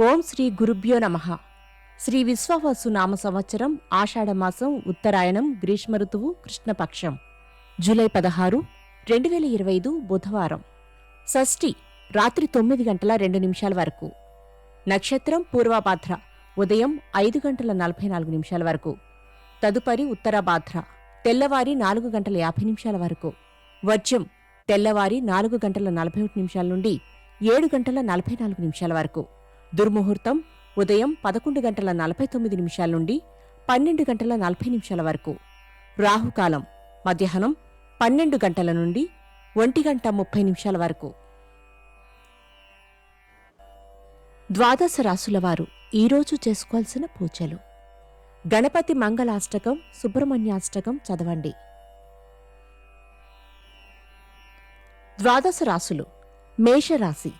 ఓం శ్రీ గురుభ్యో నమ. శ్రీ విశ్వవసు నామ సంవత్సరం ఆషాఢమాసం ఉత్తరాయణం గ్రీష్మ ఋతువు కృష్ణపక్షం. జూలై పదహారు రెండు వేల ఇరవై ఐదు బుధవారం. షష్ఠి రాత్రి తొమ్మిది గంటల రెండు నిమిషాల వరకు. నక్షత్రం పూర్వభాద్ర ఉదయం ఐదు గంటల నలభై నాలుగు నిమిషాల వరకు. తదుపరి ఉత్తరభాద్ర తెల్లవారి నాలుగు గంటల యాభై నిమిషాల వరకు. వర్జ్యం తెల్లవారి నాలుగు గంటల నలభై ఒకటి నిమిషాల నుండి ఏడు గంటల నలభై నాలుగు నిమిషాల వరకు. దుర్ముహూర్తం ఉదయం పదకొండు గంటల నలభై తొమ్మిది నిమిషాల నుండి పన్నెండు గంటల నలభై నిమిషాల వరకు. రాహుకాలం మధ్యాహ్నం పన్నెండు గంటల నుండి ఒంటి గంట ముప్పై నిమిషాల వరకు. ద్వాదశ రాసులవారు ఈరోజు చేసుకోవాల్సిన పూజలు. గణపతి మంగళాష్టకం సుబ్రహ్మణ్యాష్టకం చదవండి. ద్వాదశ రాసులు మేషరాశి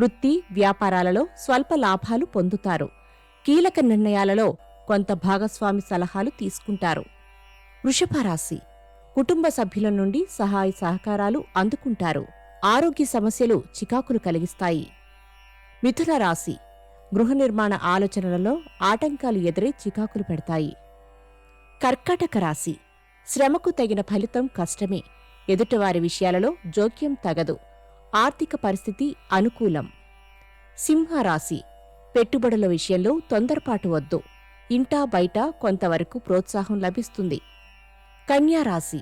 వృత్తి వ్యాపారాలలో స్వల్ప లాభాలు పొందుతారు. కీలక నిర్ణయాలలో కొంత భాగస్వామి సలహాలు తీసుకుంటారు. వృషభరాశి. కుటుంబ సభ్యుల నుండి సహాయ సహకారాలు అందుకుంటారు. ఆరోగ్య సమస్యలు చికాకులు కలిగిస్తాయి. మిథున రాశి. గృహ నిర్మాణ ఆలోచనలలో ఆటంకాలు ఎదురై చికాకులు పెడతాయి. కర్కాటక రాశి. శ్రమకు తగిన ఫలితం కష్టమే. ఎదుటివారి విషయాలలో జోక్యం తగదు. ఆర్థిక పరిస్థితి అనుకూలం. సింహరాశి పెట్టుబడుల విషయంలో తొందరపాటు వద్దు. ఇంటా బయట కొంతవరకు ప్రోత్సాహం లభిస్తుంది. కన్యారాశి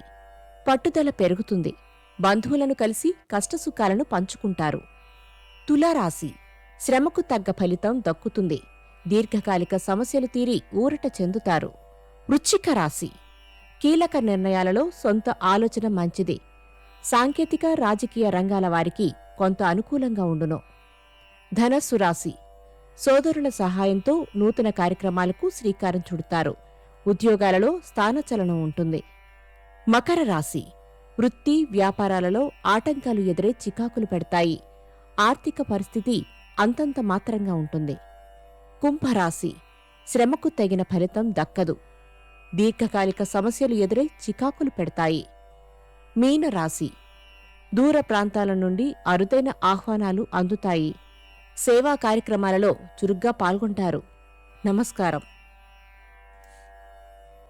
పట్టుదల పెరుగుతుంది. బంధువులను కలిసి కష్టసుఖాలను పంచుకుంటారు. తులారాశి శ్రమకు తగ్గ ఫలితం దక్కుతుంది. దీర్ఘకాలిక సమస్యలు తీరి ఊరట చెందుతారు. వృచ్చిక రాశి కీలక నిర్ణయాలలో సొంత ఆలోచన మంచిది. సాంకేతిక రాజకీయ రంగాల వారికి కొంత అనుకూలంగా ఉండును. ధనస్సు రాశి. సోదరుల సహాయంతో నూతన కార్యక్రమాలకు శ్రీకారం చుడతారు. ఉద్యోగాలలో స్థానచలనం ఉంటుంది. మకర రాశి. వృత్తి వ్యాపారాలలో ఆటంకాలు ఎదురే చికాకులు పెడతాయి. ఆర్థిక పరిస్థితి అంతంత మాత్రంగా ఉంటుంది. కుంభరాశి. శ్రమకు తగిన ఫలితం దక్కదు. దీర్ఘకాలిక సమస్యలు ఎదురై చికాకులు పెడతాయి. మీనరాశి. దూర ప్రాంతాల నుండి అరుదైన ఆహ్వానాలు అందుతాయి. సేవా కార్యక్రమాలలో చురుగ్గా పాల్గొంటారు. నమస్కారం.